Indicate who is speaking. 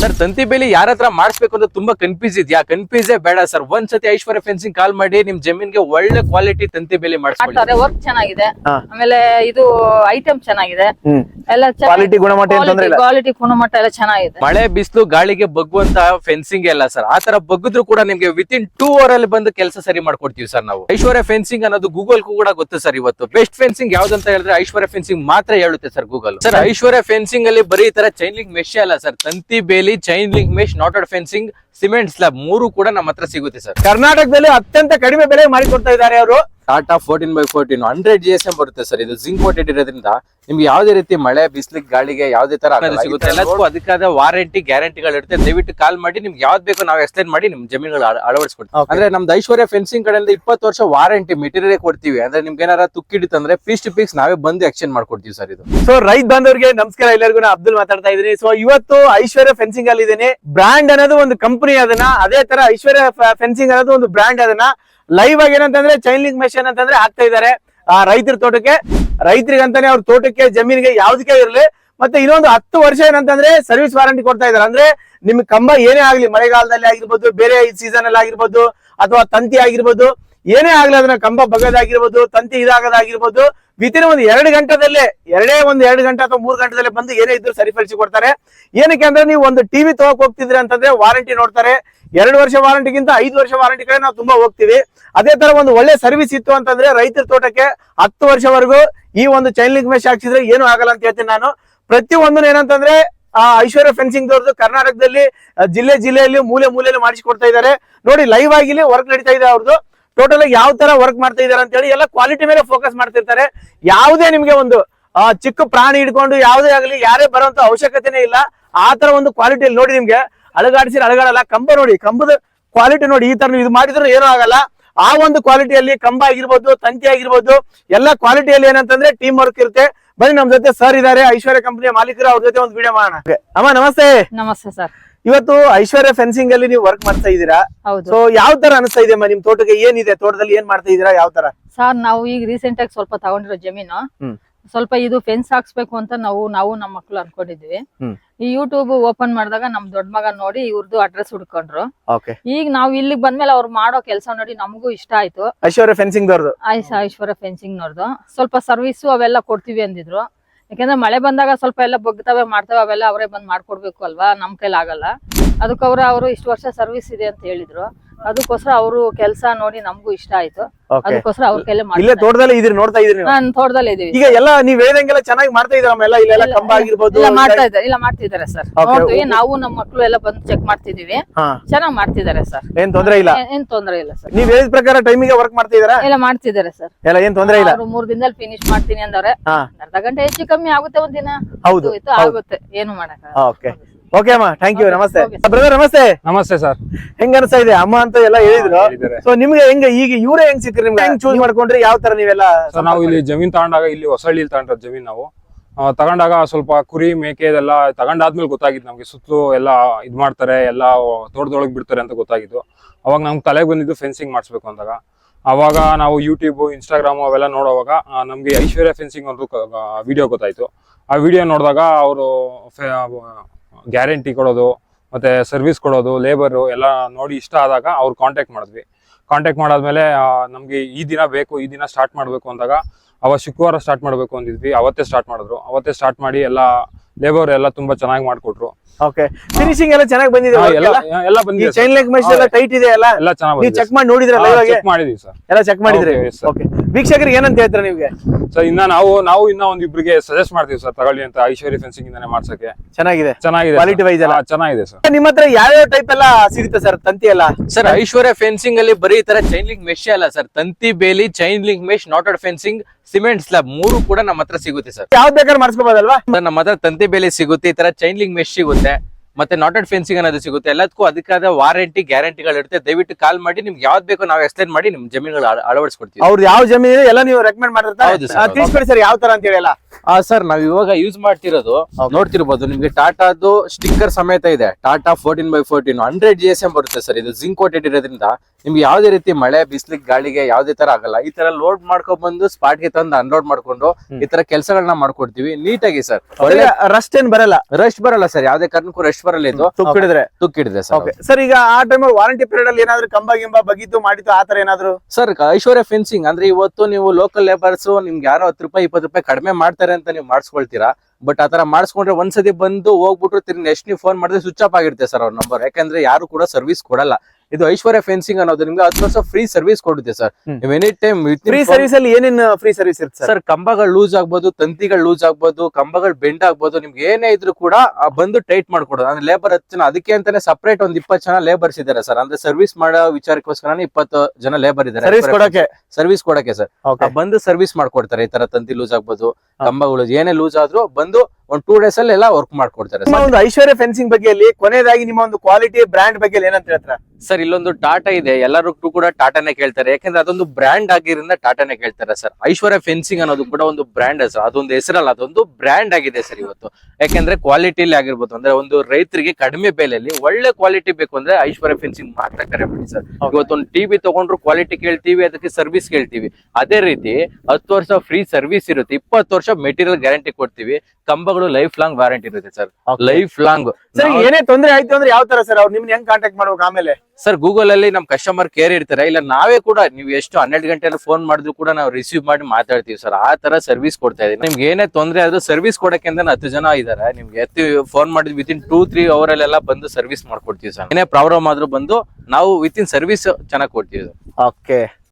Speaker 1: Sir ತಂತಿ ಬೇಲಿ ಯಾರ ಹತ್ರ ಮಾಡಿಸ್ಬೇಕು ಅಂತ ತುಂಬಾ ಕನ್ಫ್ಯೂಸ್ ಇದೆಯಾ? ಕನ್ಫ್ಯೂಸೇ ಬೇಡ ಸರ್. ಒಂದ್ ಸತಿ ಐಶ್ವರ್ಯ ಫೆನ್ಸಿಂಗ್ ಕಾಲ್ ಮಾಡಿ ನಿಮ್ ಜಮೀನ್ಗೆ ಒಳ್ಳೆ ಕ್ವಾಲಿಟಿ ತಂತಿ ಬೇಲಿ ಮಾಡಿಸ್ಕೊಳ್ಳಿ.
Speaker 2: ಮಾಡ್ತಾರೆ ವರ್ಕ್ ಚೆನ್ನಾಗಿದೆ. ಆಮೇಲೆ ಇದು ಐಟಮ್ ಚೆನ್ನಾಗಿದೆ. ಎಲ್ಲ
Speaker 3: ಕ್ವಾಲಿಟಿ ಗುಣಮಟ್ಟ
Speaker 2: ಕ್ವಾಲಿಟಿ ಗುಣಮಟ್ಟ ಎಲ್ಲ ಚೆನ್ನಾಗಿದೆ.
Speaker 1: ಮಳೆ ಬಿಸಿಲು ಗಾಳಿಗೆ ಬಗ್ಗುವಂತ ಫೆನ್ಸಿಂಗ್ ಎಲ್ಲ ಸರ್. ಆತರ ಬಗ್ಗದ್ರು ಕೂಡ ನಿಮ್ಗೆ ವಿತ್ ಇನ್ ಟೂ ಅವರ್ ಅಲ್ಲಿ ಬಂದು ಕೆಲಸ ಸರಿ ಮಾಡ್ಕೊಡ್ತೀವಿ ಸರ್ ನಾವು. ಐಶ್ವರ್ಯ ಫೆನ್ಸಿಂಗ್ ಅನ್ನೋದು ಗೂಗಲ್ ಕೂಡ ಗೊತ್ತು ಸರ್ ಇವತ್ತು. ಬೆಸ್ಟ್ ಫೆನ್ಸಿಂಗ್ ಯಾವ್ದಂತ ಹೇಳಿದ್ರೆ ಐಶ್ವರ್ಯ ಫೆನ್ಸಿಂಗ್ ಮಾತ್ರ ಹೇಳುತ್ತೆ sir Google sir Aishwarya fencing ಅಲ್ಲಿ ಬರೀ ತರ ಚೈನ್ ಲಿಂಕ್ ಮೆಶ್ ಅಲ್ಲ ಸರ್. ತಂತಿ ಬೇಲಿ chain link mesh knotted fencing cement slab ಮೂರು ಕೂಡ ನಮ್ಮ ಹತ್ರ ಸಿಗುತ್ತೆ ಸರ್.
Speaker 3: ಕರ್ನಾಟಕದಲ್ಲಿ ಅತ್ಯಂತ ಕಡಿಮೆ ಬೆಲೆ ಮಾಡಿಕೊಡ್ತಾ ಇದ್ದಾರೆ ಅವರು.
Speaker 1: Tata fourteen by fourteen hundred G S M ಬರುತ್ತೆ ಸರ್. ಇದು ಜಿಂಕ್ ಕೋಟೆಡ್ ಇರೋದ್ರಿಂದ ನಿಮ್ಗೆ ಯಾವುದೇ ರೀತಿ ಮಳೆ ಬಿಸಿಲಿಗೆ ಗಾಳಿಗೆ ಯಾವುದೇ ತರ. ಸಿಗುತ್ತೆ. ಎಲ್ಲದಕ್ಕೂ ಅದಕ್ಕಾದ ವಾರಂಟಿ ಗ್ಯಾರಂಟಿಗಳು ಇರುತ್ತೆ. ದಯವಿಟ್ಟು ಕಾಲ್ ಮಾಡಿ ನಿಮ್ಗೆ ಯಾವ್ದು ಬೇಕು ನಾವು ಎಕ್ಸ್ಪ್ಲೈನ್ ಮಾಡಿ ನಿಮ್ ಜಮೀನುಗಳು ಅಳವಡಿಸ್ಕೊಡ್ತೀವಿ. ಅಂದ್ರೆ ನಮ್ದು ಐಶ್ವರ್ಯ ಫೆನ್ಸಿಂಗ್ ಕಡೆಯಿಂದ ಇಪ್ಪತ್ತು ವರ್ಷ ವಾರಂಟಿ ಮೆಟೀರಿಯಲ್ ಕೊಡ್ತೀವಿ. ಅಂದ್ರೆ ನಿಮ್ಗೆ ಏನಾರ ತುಕ್ಕಿಡಿತಂದ್ರೆ ಪೀಸ್ ಟು ಪೀಸ್ ನಾವೇ ಬಂದು ಎಕ್ಸ್ಚೇಂಜ್ ಮಾಡ್ಕೊಡ್ತೀವಿ ಸರ್ ಇದು.
Speaker 3: ಸೊ ರೈತ ಬಾಂಧವರಿಗೆ ನಮಸ್ಕಾರ. ಎಲ್ಲರಿಗೂ ನಾ ಅಬ್ದುಲ್ ಮಾತಾಡ್ತಾ ಇದ್ದೀನಿ. ಸೊ ಇವತ್ತು ಐಶ್ವರ್ಯ ಫೆನ್ಸಿಂಗ್ ಅಲ್ಲಿ ಇದ್ದೀನಿ ಬ್ರಾಂಡ್ ಅನ್ನೋದು ಒಂದು ಕಂಪನಿ ಅದನ್ನ, ಅದೇ ತರ ಐಶ್ವರ್ಯ ಫೆನ್ಸಿಂಗ್ ಅನ್ನೋದು ಒಂದು ಬ್ರ್ಯಾಂಡ್ ಅದನ್ನ. ಲೈವ್ ಆಗಿ ಏನಂತಂದ್ರೆ ಚೈನ್ ಲಿಂಕ್ ಮೆಷಿನ್ ಅಂತಂದ್ರೆ ಹಾಕ್ತಾ ಇದಾರೆ ಆ, ರೈತರ ತೋಟಕ್ಕೆ. ರೈತರಿಗಂತಾನೆ ಅವ್ರ ತೋಟಕ್ಕೆ, ಜಮೀನಿಗೆ ಯಾವ್ದಕ್ಕೆ ಇರಲಿ. ಮತ್ತೆ ಇನ್ನೊಂದು ಹತ್ತು ವರ್ಷ ಏನಂತಂದ್ರೆ ಸರ್ವಿಸ್ ವಾರಂಟಿ ಕೊಡ್ತಾ ಇದಾರೆ ಅಂದ್ರೆ ನಿಮ್ ಕಂಬ ಏನೇ ಆಗ್ಲಿ, ಮಳೆಗಾಲದಲ್ಲಿ ಆಗಿರ್ಬೋದು, ಬೇರೆ ಸೀಸನ್ ಅಲ್ಲಿ ಆಗಿರ್ಬೋದು, ಅಥವಾ ತಂತಿ ಆಗಿರ್ಬೋದು ಏನೇ ಆಗ್ಲಿ ಅದನ್ನ ಕಂಬ ಬಗದಾಗಿರ್ಬೋದು, ತಂತಿ ಇದಾಗದಾಗಿರ್ಬೋದು, ವಿತಿನ್ ಒಂದು ಎರಡು ಗಂಟೆದಲ್ಲೇ, ಎರಡೇ ಒಂದು ಎರಡು ಗಂಟೆ ಅಥವಾ ಮೂರು ಗಂಟೆದಲ್ಲೇ ಬಂದು ಏನೇ ಇದ್ರು ಸರಿಪಡಿಸಿ ಕೊಡ್ತಾರೆ ಏನಕ್ಕೆ ಅಂದ್ರೆ ನೀವು ಒಂದು ಟಿವಿ ತಗೋಕ್ ಹೋಗ್ತಿದ್ರಿ ಅಂತಂದ್ರೆ ವಾರಂಟಿ ನೋಡ್ತಾರೆ. ಎರಡು ವರ್ಷ ವಾರಂಟಿಗಿಂತ ಐದು ವರ್ಷ ವಾರಂಟಿ ಕಡೆ ನಾವು ತುಂಬಾ ಹೋಗ್ತೀವಿ. ಅದೇ ತರ ಒಂದು ಒಳ್ಳೆ ಸರ್ವಿಸ್ ಇತ್ತು ಅಂತಂದ್ರೆ ರೈತರ ತೋಟಕ್ಕೆ ಹತ್ತು ವರ್ಷವರೆಗೂ ಈ ಒಂದು ಚೈನ್ ಲಿಂಕ್ ಮೆಶ್ ಹಾಕ್ಸಿದ್ರೆ ಏನು ಆಗಲ್ಲ ಅಂತ ಹೇಳ್ತೀನಿ ನಾನು. ಪ್ರತಿ ಒಂದನ್ನು ಏನಂತಂದ್ರೆ, ಆ, ಐಶ್ವರ್ಯ ಫೆನ್ಸಿಂಗ್ ದವ್ರದ್ದು ಕರ್ನಾಟಕದಲ್ಲಿ ಜಿಲ್ಲೆ ಜಿಲ್ಲೆಯಲ್ಲಿ ಮೂಲೆ ಮೂಲೆಯಲ್ಲಿ ಮಾಡಿಸಿಕೊಡ್ತಾ ಇದ್ದಾರೆ. ನೋಡಿ ಲೈವ್ ಆಗಿಲಿ ವರ್ಕ್ ನಡೀತಾ ಇದೆ ಅವ್ರದ್ದು ಟೋಟಲ್ ಯಾವ ತರ ವರ್ಕ್ ಮಾಡ್ತಾ ಇದಾರೆ ಅಂತ ಹೇಳಿ ಎಲ್ಲ ಕ್ವಾಲಿಟಿ ಮೇಲೆ ಫೋಕಸ್ ಮಾಡ್ತಿರ್ತಾರೆ. ಯಾವುದೇ ನಿಮ್ಗೆ ಒಂದು ಚಿಕ್ಕ ಪ್ರಾಣಿ ಹಿಡ್ಕೊಂಡು ಯಾವುದೇ ಆಗಲಿ ಯಾರೇ ಬರುವಂತ ಅವಶ್ಯಕತೆನೇ ಇಲ್ಲ. ಆ ತರ ಒಂದು ಕ್ವಾಲಿಟಿಯಲ್ಲಿ ನೋಡಿ ನಿಮ್ಗೆ ಅಳಗಾಡಿಸಿ ಅಳಗಾಡಲ್ಲ, ಕಂಬ ನೋಡಿ, ಕಂಬದ ಕ್ವಾಲಿಟಿ ನೋಡಿ, ಈ ತರ ಇದು ಮಾಡಿದ್ರು ಏನೂ ಆಗಲ್ಲ. ಆ ಒಂದು ಕ್ವಾಲಿಟಿಯಲ್ಲಿ ಕಂಬ ಆಗಿರ್ಬೋದು, ತಂತಿ ಆಗಿರ್ಬೋದು, ಎಲ್ಲ ಕ್ವಾಲಿಟಿಯಲ್ಲಿ ಏನಂತಂದ್ರೆ ಟೀಮ್ ವರ್ಕ್ ಇರುತ್ತೆ. ಬನ್ನಿ ನಮ್ ಜೊತೆ ಸರ್ ಇದಾರೆ ಐಶ್ವರ್ಯ ಕಂಪನಿಯ ಮಾಲೀಕರು ಅವ್ರ ಜೊತೆ ಒಂದು ವಿಡಿಯೋ ಮಾಡೋಣ. ಅಮ್ಮ ನಮಸ್ತೆ.
Speaker 2: ನಮಸ್ತೆ ಸರ್
Speaker 3: ಇವತ್ತು ಐಶ್ವರ್ಯ ಫೆನ್ಸಿಂಗ್ ಅಲ್ಲಿ ನೀವು ವರ್ಕ್ ಮಾಡ್ತಾ ಇದ್ದೀರಾ?
Speaker 2: ಹೌದು.
Speaker 3: ಸೊ ಯಾವ ತರ ಅನಿಸ್ತಾ ಇದೆ ನಿಮ್ ತೋಟಕ್ಕೆ? ಏನಿದೆ? ತೋಟದಲ್ಲಿ ಏನ್ ಮಾಡ್ತಾ ಇದೀರಾ ಯಾವ ತರ?
Speaker 2: ಸರ್ ನಾವು ಈಗ ರೀಸೆಂಟ್ ಆಗಿ ಸ್ವಲ್ಪ ತಗೊಂಡಿರೋ ಜಮೀನು.
Speaker 3: ಹ್ಮ್.
Speaker 2: ಸ್ವಲ್ಪ ಇದು ಫೆನ್ಸ್ ಹಾಕ್ಸ್ಬೇಕು ಅಂತ ನಾವು ನಾವು ನಮ್ಮ ಮಕ್ಳು ಅನ್ಕೊಂಡಿದ್ವಿ. ಈ ಯೂಟ್ಯೂಬ್ ಓಪನ್ ಮಾಡಿದಾಗ ನಮ್ ದೊಡ್ಡ ಮಗ ನೋಡಿ ಇವ್ರದ್ದು ಅಡ್ರೆಸ್ ಹುಡ್ಕೊಂಡ್ರು. ಈಗ ನಾವು ಇಲ್ಲಿಗೆ ಬಂದ್ಮೇಲೆ ಅವ್ರು ಮಾಡೋ ಕೆಲಸ ನೋಡಿ ನಮಗೂ ಇಷ್ಟ ಆಯ್ತು.
Speaker 3: ಐಶ್ವರ್ಯ ಫೆನ್ಸಿಂಗ್
Speaker 2: ಐಶ್ವರ್ಯ ಫೆನ್ಸಿಂಗ್ ನೋಡ್ದು ಸ್ವಲ್ಪ ಸರ್ವಿಸ್ ಅವೆಲ್ಲ ಕೊಡ್ತೀವಿ ಅಂದಿದ್ರು. ಯಾಕಂದ್ರೆ ಮಳೆ ಬಂದಾಗ ಸ್ವಲ್ಪ ಎಲ್ಲ ಬಗ್ತವೆ ಮಾಡ್ತವೆ ಅವೆಲ್ಲ ಅವರೇ ಬಂದ್ ಮಾಡ್ಕೊಡ್ಬೇಕು ಅಲ್ವಾ? ನಮ್ ಕೈಲಿ ಆಗಲ್ಲ. ಅದಕ್ಕೆ ಅವ್ರ ಅವರು ಇಷ್ಟು ವರ್ಷ ಸರ್ವಿಸ್ ಇದೆ ಅಂತ ಹೇಳಿದ್ರು. ಅದಕ್ಕೋಸ್ಕರ ಅವರು ಕೆಲಸ ನೋಡಿ ನಮಗೂ ಇಷ್ಟ ಆಯ್ತು. ಅದಕ್ಕೋಸ್ಕರ ಅವ್ರ ಕೈಲೇ
Speaker 3: ಇಲ್ಲೇ
Speaker 2: ಮಾಡ್ತಾರೆ
Speaker 3: ತೋಟದಲ್ಲಿ ಇದೀರಿ ನೋಡ್ತಾ ಇದ್ರಿ ನೀವು?
Speaker 2: ನಾನ್ ತೋಟದಲ್ಲಿ ಇದೀವಿ
Speaker 3: ಈಗ ಎಲ್ಲ ನೀವ್ ಹೇಳ್ದಂಗೆಲ್ಲ ಚೆನ್ನಾಗಿ ಮಾಡ್ತಾ ಇದಾರಮ್ಮ ಎಲ್ಲ ಇಲ್ಲೆಲ್ಲ ಕಂಬ ಆಗಿರ್ಬೋದು
Speaker 2: ಇಲ್ಲ ಮಾಡ್ತಾ ಇದ್ದಾರೆ. ಇಲ್ಲ ಮಾಡ್ತಿದ್ದಾರೆ ಸರ್
Speaker 3: Okay.
Speaker 2: ನೋಡ್ತೀವಿ. ನಾವು ನಮ್ಮ ಮಕ್ಳು ಎಲ್ಲ ಬಂದು ಚೆಕ್ ಮಾಡ್ತಿದೀವಿ
Speaker 3: ಹಾ.
Speaker 2: ಚೆನ್ನಾಗ್ ಮಾಡ್ತಿದ್ದಾರೆ ಸರ್
Speaker 3: ಏನ್ ತೊಂದ್ರೆ ಇಲ್ಲ?
Speaker 2: ಏನ್ ತೊಂದ್ರೆ ಇಲ್ಲ ಸರ್
Speaker 3: ನೀವ್ ಹೇಳಿದ ಪ್ರಕಾರ ಟೈಮಿಗೆ ವರ್ಕ್ ಮಾಡ್ತಾ ಇದ್ದೀರಾ?
Speaker 2: ಇಲ್ಲ ಮಾಡ್ತಿದ್ದಾರೆ ಸರ್
Speaker 3: ಎಲ್ಲ ಏನ್ ತೊಂದ್ರೆ ಇಲ್ಲ?
Speaker 2: ಅವ್ರು ಮೂರ್ ದಿನದಲ್ಲಿ ಫಿನಿಶ್ ಮಾಡ್ತೀನಿ ಅಂದವ್ರೆ.
Speaker 3: ಹಾ.
Speaker 2: ಅರ್ಧ ಗಂಟೆ ಹೆಚ್ಚು ಕಮ್ಮಿ ಆಗುತ್ತೆ ಒಂದಿನ.
Speaker 3: ಹೌದು
Speaker 2: ಇದು ಆಗುತ್ತೆ. ಏನು ಮಾಡಕ್ಕೆ
Speaker 3: ಓಕೆ ಓಕೆ ಅಮ್ಮ. ಥ್ಯಾಂಕ್ ಯು ನಮಸ್ತೆ. ಬ್ರದರ್ ನಮಸ್ತೆ.
Speaker 4: ನಮಸ್ತೆ ಸರ್
Speaker 3: ಹೆಂಗ ಅನ್ಸ್ತಾ ಇದೆ? ಅಮ್ಮ ಅಂತ ಎಲ್ಲ ಹೇಳಿದ್ರು. ಸೊ ನಿಮ್ಗೆ ಹೆಂಗ ಈಗ ಇವ್ರೆ ಹೆಂಗ್ ಸಿಕ್ಕ್ರಿ? ನಿಮ್ಗೆ ಹೆಂಗ್ ಚೂಸ್ ಮಾಡ್ಕೊಂಡ್ರಿ ಯಾವ ತರ ನೀವೆಲ್ಲ
Speaker 4: ಸರ್ ನಾವು ಇಲ್ಲಿ ಜಮೀನ್ ತಗೊಂಡಾಗ ಇಲ್ಲಿ ಹೊಸಳ್ಳಿ ತಗೊಂಡ್ರ ಜಮೀನ್ ನಾವು. ತಗೊಂಡಾಗ ಸ್ವಲ್ಪ ಕುರಿ ಮೇಕೆ ಇದೆಲ್ಲ ತಗೊಂಡಾದ್ಮೇಲೆ ಗೊತ್ತಾಗಿತ್ತು ನಮ್ಗೆ. ಸುತ್ತಲೂ ಎಲ್ಲ ಇದ್ ಮಾಡ್ತಾರೆ ಎಲ್ಲ ತೋಟದೊಳಗೆ ಬಿಡ್ತಾರೆ ಅಂತ ಗೊತ್ತಾಗಿತ್ತು ಅವಾಗ ನಮ್ಗೆ ತಲೆಗೆ ಬಂದಿದ್ದು ಫೆನ್ಸಿಂಗ್ ಮಾಡಿಸ್ಬೇಕು ಅಂದಾಗ. ಅವಾಗ ನಾವು ಯೂಟ್ಯೂಬ್ ಇನ್ಸ್ಟಾಗ್ರಾಮ್ ಅವೆಲ್ಲ ನೋಡುವಾಗ ನಮ್ಗೆ ಐಶ್ವರ್ಯ ಫೆನ್ಸಿಂಗ್ ಒಂದು ವಿಡಿಯೋ ಗೊತ್ತಾಯ್ತು. ಆ ವಿಡಿಯೋ ನೋಡಿದಾಗ ಅವರು ಗ್ಯಾರಂಟಿ ಕೊಡೋದು ಮತ್ತೆ ಸರ್ವಿಸ್ ಕೊಡೋದು ಲೇಬರು ಎಲ್ಲ ನೋಡಿ ಇಷ್ಟ ಆದಾಗ ಅವ್ರು ಕಾಂಟ್ಯಾಕ್ಟ್ ಮಾಡಿದ್ವಿ. ಕಾಂಟ್ಯಾಕ್ಟ್ ಮಾಡಾದ್ಮೇಲೆ ನಮಗೆ ಈ ದಿನ ಬೇಕು ಈ ದಿನ ಸ್ಟಾರ್ಟ್ ಮಾಡಬೇಕು ಅಂದಾಗ ಅವ ಶುಕ್ರವಾರ ಸ್ಟಾರ್ಟ್ ಮಾಡಬೇಕು ಅಂದಿದ್ವಿ. ಅವತ್ತೇ ಸ್ಟಾರ್ಟ್ ಮಾಡಿದ್ರು. ಅವತ್ತೇ ಸ್ಟಾರ್ಟ್ ಮಾಡಿ ಎಲ್ಲ ಲೇಬರ್ ಎಲ್ಲ ತುಂಬಾ ಚೆನ್ನಾಗಿ ಮಾಡ್ಕೊಟ್ರು.
Speaker 3: ಓಕೆ ಫಿನಿಶಿಂಗ್ ಎಲ್ಲ ಚೆನ್ನಾಗಿ ಬಂದಿದೆ
Speaker 4: ಎಲ್ಲ
Speaker 3: ಎಲ್ಲ?
Speaker 4: ಬಂದಿದೆ
Speaker 3: ಚೈನ್ ಲೆಗ್ ಮೆಶ್ ಎಲ್ಲ ಟೈಟ್ ಇದೆ ಎಲ್ಲ
Speaker 4: ಎಲ್ಲ ಚೆನ್ನಾಗಿ
Speaker 3: ಚೆಕ್ ಮಾಡಿ ನೋಡಿದ್ರೆ
Speaker 4: ಚೆಕ್ ಮಾಡಿದೀವಿ ಸರ್
Speaker 3: ಎಲ್ಲ ಚೆಕ್ ಮಾಡಿದ್ರಿ. ಓಕೆ ವೀಕ್ಷಕರಿಗೆ ಏನಂತ ಹೇಳ್ತಾರೆ ನಿಮಗೆ?
Speaker 4: ಸರ್ ಇನ್ನ ನಾವು ನಾವು ಇನ್ನ ಒಂದ್ ಇಬ್ಬರಿಗೆ ಸಜೆಸ್ಟ್ ಮಾಡ್ತೀವಿ ಸರ್ ತಗೊಳ್ಳಿ ಅಂತ ಐಶ್ವರ್ಯ ಫೆನ್ಸಿಂಗ್ ಇಂದಾನೆ ಮಾಡ್ಸಕ್ಕೆ.
Speaker 3: ಚೆನ್ನಾಗಿದೆ.
Speaker 4: ಚೆನ್ನಾಗಿದೆ
Speaker 3: ಕ್ವಾಲಿಟಿ ವೈಸ್ ಎಲ್ಲ?
Speaker 4: ಚೆನ್ನಾಗಿದೆ ಸರ್
Speaker 3: ನಿಮ್ಮ ಹತ್ರ ಯಾವ ಟೈಪ್ ಎಲ್ಲ ಸಿಗುತ್ತೆ ಸರ್ ತಂತಿ ಎಲ್ಲ?
Speaker 1: ಸರ್ ಐಶ್ವರ್ಯ ಫೆನ್ಸಿಂಗ್ ಅಲ್ಲಿ ಬರೀ ಈ ತರ ಚೈನ್ ಲಿಂಕ್ ಮೆಶ್ ಅಲ್ಲ ಸರ್ ತಂತಿ ಬೇಲಿ chain link mesh knotted fencing cement slab ಮೂರು ಕೂಡ ನಮ್ಮ ಹತ್ರ ಸಿಗುತ್ತೆ ಸರ್
Speaker 3: ಯಾವ್ದು ಬೇಕಾದ್ರೆ ಮಾಡಿಸ್ಕೋಬೋದಲ್ವಾ?
Speaker 1: ಸರ್ ನಮ್ಮ ಹತ್ರ ತಂತಿ ಬೇಲಿ ಸಿಗುತ್ತೆ ಈ ತರ ಚೈನ್ ಲಿಂಕ್ ಮೆಶ್ ಸಿಗುತ್ತೆ. ಮತ್ತೆ ನಾಟೆಡ್ ಫೆನ್ಸಿಂಗ್ ಅನ್ನೋದು ಸಿಗುತ್ತೆ. ಎಲ್ಲದಕ್ಕೂ ಅದಕ್ಕಾದ ವಾರಂಟಿ ಗ್ಯಾರಂಟಿಗಳು ಇರುತ್ತೆ. ದಯವಿಟ್ಟು ಕಾಲ್ ಮಾಡಿ ನಿಮ್ಗೆ ಯಾವ್ದು ಬೇಕೋ ನಾವು ಎಕ್ಸ್ಪ್ಲೈನ್ ಮಾಡಿ ನಿಮ್ ಜಮೀನುಗಳು ಅಳವಡಿಸ್ಕೊಡ್ತೀವಿ.
Speaker 3: ಅವ್ರು ಯಾವ ಜಮೀನು ಎಲ್ಲ ನೀವು ರೆಕಮೆಂಡ್ ಮಾಡಿರ್ತಾರೆ. ತಿಳಿಸ್ಕೊಡಿ ಸರ್ ಯಾವ ತರ ಅಂತ ಹೇಳಿ
Speaker 1: ಆ ಸರ್ ನಾವ್ ಇವಾಗ ಯೂಸ್ ಮಾಡ್ತಿರೋದು ನೋಡ್ತಿರ್ಬೋದು ನಿಮ್ಗೆ ಟಾಟಾದು ಸ್ಟಿಕ್ಕರ್ ಸಮೇತ ಇದೆ. Tata fourteen by fourteen hundred G S M ಬರುತ್ತೆ ಸರ್. ಇದು ಜಿಂಕ್ ಕೋಟೆಡ್ ಇರೋದ್ರಿಂದ ನಿಮ್ಗೆ ಯಾವ್ದೇ ರೀತಿ ಮಳೆ ಬಿಸಿಲಿಗೆ ಗಾಳಿಗೆ ಯಾವ್ದೇ ತರ ಆಗಲ್ಲ. ಈ ತರ ಲೋಡ್ ಮಾಡ್ಕೊಂಡ್ ಬಂದು ಸ್ಪಾಟ್ಗೆ ತಂದು ಅನ್ಲೋಡ್ ಮಾಡ್ಕೊಂಡು ಈ ತರ ಕೆಲಸಗಳನ್ನ ಮಾಡ್ಕೊಡ್ತೀವಿ. ನೀಟಾಗಿ ಸರ್.
Speaker 3: ರಸ್ಟ್ ಏನ್ ಬರಲ್ಲ.
Speaker 1: ರಶ್ ಬರಲ್ಲ ಸರ್. ಯಾವ್ದೇ ಕಾರಣಕ್ಕೂ ರಶ್ ಬರಲ್ಲ ಅಲ್ಲಿ
Speaker 3: ತುಕ್ಕಿಡಿದ್ರೆ. ತುಕ್ಕಿಡಿದ್ರೆ
Speaker 1: ತುಕ್ಕಿಡಿದೆ ಸರ್
Speaker 3: ಈಗ ಆ ಟೈಮ್ ವಾರಂಟಿ ಪೀರಿಯಡ್ ಅಲ್ಲಿ ಏನಾದ್ರು ಕಂಬ ಗಿಂಬ ಬಗಿದ್ದು ಮಾಡಿದ್ದು ಆತರ ಏನಾದ್ರು?
Speaker 1: ಸರ್ ಐಶ್ವರ್ಯ ಫೆನ್ಸಿಂಗ್ ಅಂದ್ರೆ ಇವತ್ತು ನೀವು ಲೋಕಲ್ ಲೇಬರ್ಸ್ ನಿಮ್ಗೆ ಯಾರೋ ಹತ್ತು ರೂಪಾಯಿ ಇಪ್ಪತ್ತು ರೂಪಾಯಿ ಕಡಿಮೆ ಮಾಡ್ತಾರೆ ಅಂತ ನೀವು ಮಾಡಿಸ್ಕೊಳ್ತೀರಾ? ಬಟ್ ಆತರ ಮಾಡಿಸ್ಕೊಂಡ್ರೆ ಒಂದ್ಸತಿ ಬಂದು ಹೋಗ್ಬಿಟ್ರು ತಿರ್ಗಿ ನೆಕ್ಸ್ಟ್ ನೀವು ಫೋನ್ ಮಾಡಿದ್ರೆ ಸ್ವಿಚ್ ಆಫ್ ಆಗಿರುತ್ತೆ ಸರ್ ಅವ್ರ ನಂಬರ್ ಯಾಕಂದ್ರೆ ಯಾರು ಕೂಡ ಸರ್ವಿಸ್ ಕೊಡಲ್ಲ. ಇದು ಐಶ್ವರ್ಯ ಫೆನ್ಸಿಂಗ್ ಅನ್ನೋದು ನಿಮ್ಗೆ ಹತ್ತು ವರ್ಷ ಫ್ರೀ ಸರ್ವಿಸ್ ಕೊಡುತ್ತೆ ಸರ್. ನೀವು ಎನಿ ಟೈಮ್
Speaker 3: ಫ್ರೀ ಸರ್ವಿಸ್ ಅಲ್ಲಿ ಏನೇನು ಫ್ರೀ ಸರ್ವಿಸ್ ಇರುತ್ತೆ ಸರ್
Speaker 1: ಕಂಬಗಳು ಲೂಸ್ ಆಗ್ಬೋದು ತಂತಿಗಳು ಲೂಸ್ ಆಗ್ಬೋದು ಕಂಬಗಳು ಬೆಂಡ್ ಆಗ್ಬೋದು ನಿಮ್ಗೆ ಏನೇ ಇದ್ರು ಕೂಡ ಬಂದು ಟೈಟ್ ಮಾಡ್ಕೊಡೋದು. ಅಂದ್ರೆ ಲೇಬರ್ ಹತ್ತು ಜನ ಅದಕ್ಕೆ ಅಂತಾನೆ ಸಪರೇಟ್ ಒಂದ್ ಇಪ್ಪತ್ತು ಜನ ಲೇಬರ್ಸ್ ಇದಾರೆ ಸರ್ ಅಂದ್ರೆ ಸರ್ವಿಸ್ ಮಾಡೋ ವಿಚಾರಕ್ಕೋಸ್ಕರ ಇಪ್ಪತ್ತು ಜನ ಲೇಬರ್ ಇದಾರೆ.
Speaker 3: ಸರ್ವಿಸ್ ಕೊಡಕ್ಕೆ
Speaker 1: ಸರ್ವಿಸ್ ಕೊಡಕ್ಕೆ ಸರ್ ಬಂದು ಸರ್ವಿಸ್ ಮಾಡ್ಕೊಡ್ತಾರೆ ಈ ತರ ತಂತಿ ಲೂಸ್ ಆಗ್ಬೋದು ಕಂಬಗಳು ಏನೇ ಲೂಸ್ ಆದ್ರೂ ಬಂದು ಒಂದ್ ಟೂ ಡೇಸ್ ಅಲ್ಲಿ ಎಲ್ಲ ವರ್ಕ್ ಮಾಡ್ಕೊಡ್ತಾರೆ
Speaker 3: ನಿಮ್ಮ ಒಂದು ಐಶ್ವರ್ಯ ಫೆನ್ಸಿಂಗ್ ಬಗ್ಗೆ ಅಲ್ಲಿ ಕೊನೆಯದಾಗಿ ನಿಮ್ಮ ಒಂದು ಕ್ವಾಲಿಟಿ ಬ್ರ್ಯಾಂಡ್ ಬಗ್ಗೆ ಏನಂತ ಹೇಳ್ತಾರೆ?
Speaker 1: ಸರ್ ಇಲ್ಲೊಂದು ಟಾಟಾ ಇದೆ. ಎಲ್ಲರೂ ಕೂಡ ಟಾಟಾನೇ ಕೇಳ್ತಾರೆ. ಯಾಕಂದ್ರೆ ಅದೊಂದು ಬ್ರ್ಯಾಂಡ್ ಆಗಿರೋದ್ರಿಂದ ಟಾಟಾನೇ ಕೇಳ್ತಾರೆ ಸರ್. ಐಶ್ವರ್ಯ ಫೆನ್ಸಿಂಗ್ ಅನ್ನೋದು ಕೂಡ ಒಂದು ಬ್ರ್ಯಾಂಡ್ ಸರ್. ಅದೊಂದು ಹೆಸರಲ್ಲ ಅದೊಂದು ಬ್ರ್ಯಾಂಡ್ ಆಗಿದೆ ಸರ್ ಇವತ್ತು. ಯಾಕಂದ್ರೆ ಕ್ವಾಲಿಟಿಲಿ ಆಗಿರ್ಬೋದು. ಅಂದ್ರೆ ಒಂದು ರೈತರಿಗೆ ಕಡಿಮೆ ಬೆಲೆಯಲ್ಲಿ ಒಳ್ಳೆ ಕ್ವಾಲಿಟಿ ಬೇಕು ಅಂದ್ರೆ ಐಶ್ವರ್ಯ ಫೆನ್ಸಿಂಗ್ ಮಾತ್ರ ಕರೆ ಮಾಡಿ ಸರ್. ಇವತ್ತೊಂದು ಟಿವಿ ತಗೊಂಡ್ರು ಕ್ವಾಲಿಟಿ ಕೇಳ್ತೀವಿ ಅದಕ್ಕೆ ಸರ್ವಿಸ್ ಕೇಳ್ತೀವಿ. ಅದೇ ರೀತಿ ಹತ್ತು ವರ್ಷ ಫ್ರೀ ಸರ್ವಿಸ್ ಇರುತ್ತೆ. ಇಪ್ಪತ್ತು ವರ್ಷ ಮೆಟೀರಿಯಲ್ ಗ್ಯಾರಂಟಿ ಕೊಡ್ತೀವಿ. ಕಂಬಗಳು ಲೈಫ್ ಲಾಂಗ್ ವ್ಯಾರಂಟಿ ಇರುತ್ತೆ ಸರ್ ಲೈಫ್ ಲಾಂಗ್
Speaker 3: ಸರ್ ಏನೇ ತೊಂದ್ರೆ ಆಯ್ತು ಅಂದ್ರೆ ಯಾವ ತರ ಸರ್ ಅವ್ರು ನಿಮ್ನ ಹೆಂಗ್ ಕಾಂಟ್ಯಾಕ್ಟ್ ಮಾಡ್ಬೇಕು ಆಮೇಲೆ?
Speaker 1: ಸರ್ ಗೂಗಲ್ ಅಲ್ಲಿ ನಮ್ ಕಸ್ಟಮರ್ ಕೇರ್ ಇರ್ತಾರೆ. ಇಲ್ಲ ನಾವೇ ಕೂಡ ನೀವು ಎಷ್ಟು ಹನ್ನೆರಡು ಗಂಟೆಯಲ್ಲಿ ಫೋನ್ ಮಾಡಿದ್ರು ಕೂಡ ನಾವು ರಿಸೀವ್ ಮಾಡಿ ಮಾತಾಡ್ತೀವಿ ಸರ್ ಆ ತರ ಸರ್ವಿಸ್ ಕೊಡ್ತಾ ಇದೀವಿ ನಿಮ್ಗೆ ಏನೇ ತೊಂದರೆ ಆದ್ರೂ ಸರ್ವಿಸ್ ಕೊಡಕ್ಕೆ ಅಂತ ಹತ್ತು ಜನ ಇದಾರೆ. ನಿಮ್ಗೆ ಎತ್ತಿ ಫೋನ್ ಮಾಡಿದ್ ವಿತಿನ್ ಟೂ ತ್ರೀ ಅವರ್ ಅಲ್ಲೆಲ್ಲ ಬಂದು ಸರ್ವಿಸ್ ಮಾಡ್ಕೊಡ್ತೀವಿ ಸರ್ ಏನೇ ಪ್ರಾಬ್ಲಮ್ ಆದ್ರೂ ಬಂದು ನಾವು ವಿತಿನ್ ಸರ್ವಿಸ್ ಚೆನ್ನಾಗಿ ಕೊಡ್ತೀವಿ
Speaker 3: ಓಕೆ